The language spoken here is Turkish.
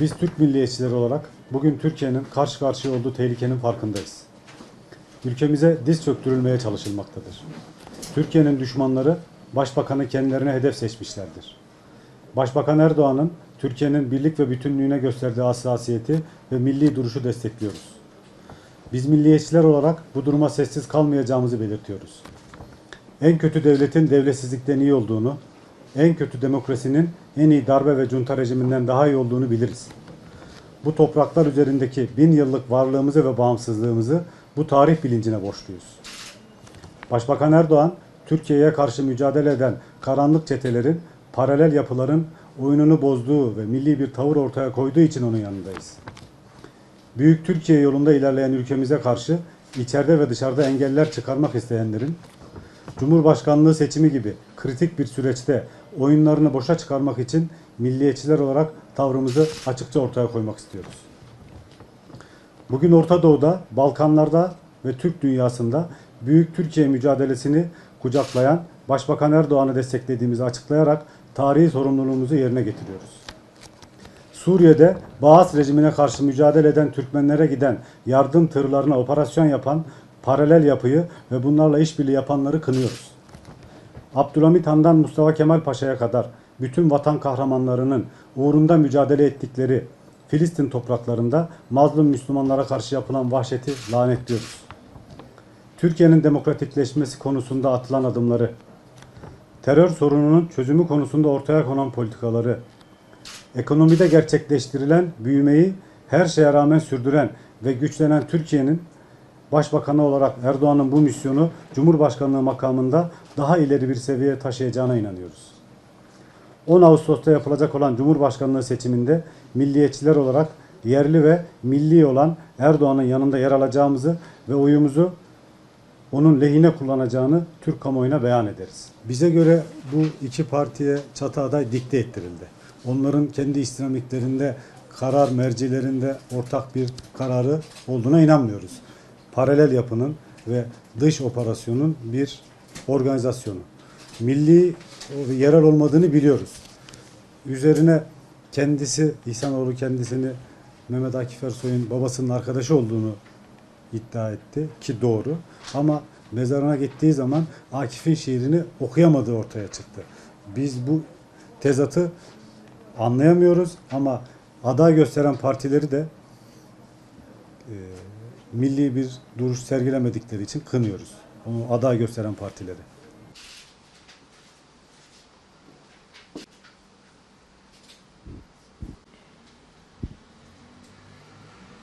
Biz Türk milliyetçileri olarak bugün Türkiye'nin karşı karşıya olduğu tehlikenin farkındayız. Ülkemize diz çöktürülmeye çalışılmaktadır. Türkiye'nin düşmanları başbakanı kendilerine hedef seçmişlerdir. Başbakan Erdoğan'ın Türkiye'nin birlik ve bütünlüğüne gösterdiği hassasiyeti ve milli duruşu destekliyoruz. Biz milliyetçiler olarak bu duruma sessiz kalmayacağımızı belirtiyoruz. En kötü devletin devletsizlikten iyi olduğunu, en kötü demokrasinin en iyi darbe ve junta rejiminden daha iyi olduğunu biliriz. Bu topraklar üzerindeki bin yıllık varlığımızı ve bağımsızlığımızı bu tarih bilincine borçluyuz. Başbakan Erdoğan, Türkiye'ye karşı mücadele eden karanlık çetelerin, paralel yapıların oyununu bozduğu ve milli bir tavır ortaya koyduğu için onun yanındayız. Büyük Türkiye yolunda ilerleyen ülkemize karşı içeride ve dışarıda engeller çıkarmak isteyenlerin Cumhurbaşkanlığı seçimi gibi kritik bir süreçte oyunlarını boşa çıkarmak için milliyetçiler olarak tavrımızı açıkça ortaya koymak istiyoruz. Bugün Orta Doğu'da, Balkanlarda ve Türk dünyasında Büyük Türkiye mücadelesini kucaklayan Başbakan Erdoğan'ı desteklediğimizi açıklayarak tarihi sorumluluğumuzu yerine getiriyoruz. Suriye'de Baas rejimine karşı mücadele eden Türkmenlere giden yardım tırlarına operasyon yapan paralel yapıyı ve bunlarla işbirliği yapanları kınıyoruz. Abdülhamit Han'dan Mustafa Kemal Paşa'ya kadar bütün vatan kahramanlarının uğrunda mücadele ettikleri Filistin topraklarında mazlum Müslümanlara karşı yapılan vahşeti lanetliyoruz. Türkiye'nin demokratikleşmesi konusunda atılan adımları, terör sorununun çözümü konusunda ortaya konan politikaları, ekonomide gerçekleştirilen büyümeyi her şeye rağmen sürdüren ve güçlenen Türkiye'nin Başbakanı olarak Erdoğan'ın bu misyonu Cumhurbaşkanlığı makamında daha ileri bir seviyeye taşıyacağına inanıyoruz. 10 Ağustos'ta yapılacak olan Cumhurbaşkanlığı seçiminde milliyetçiler olarak yerli ve milli olan Erdoğan'ın yanında yer alacağımızı ve oyumuzu onun lehine kullanacağını Türk kamuoyuna beyan ederiz. Bize göre bu iki partiye çatı aday dikte ettirildi. Onların kendi istinamitlerinde, karar mercilerinde ortak bir kararı olduğuna inanmıyoruz. Paralel yapının ve dış operasyonun bir organizasyonu. Milli ve yerel olmadığını biliyoruz. Üzerine kendisi, İhsanoğlu kendisini Mehmet Akif Ersoy'un babasının arkadaşı olduğunu iddia etti ki doğru. Ama mezarına gittiği zaman Akif'in şiirini okuyamadığı ortaya çıktı. Biz bu tezatı anlayamıyoruz ama aday gösteren partileri de e, milli bir duruş sergilemedikleri için kınıyoruz. Onu aday gösteren partileri.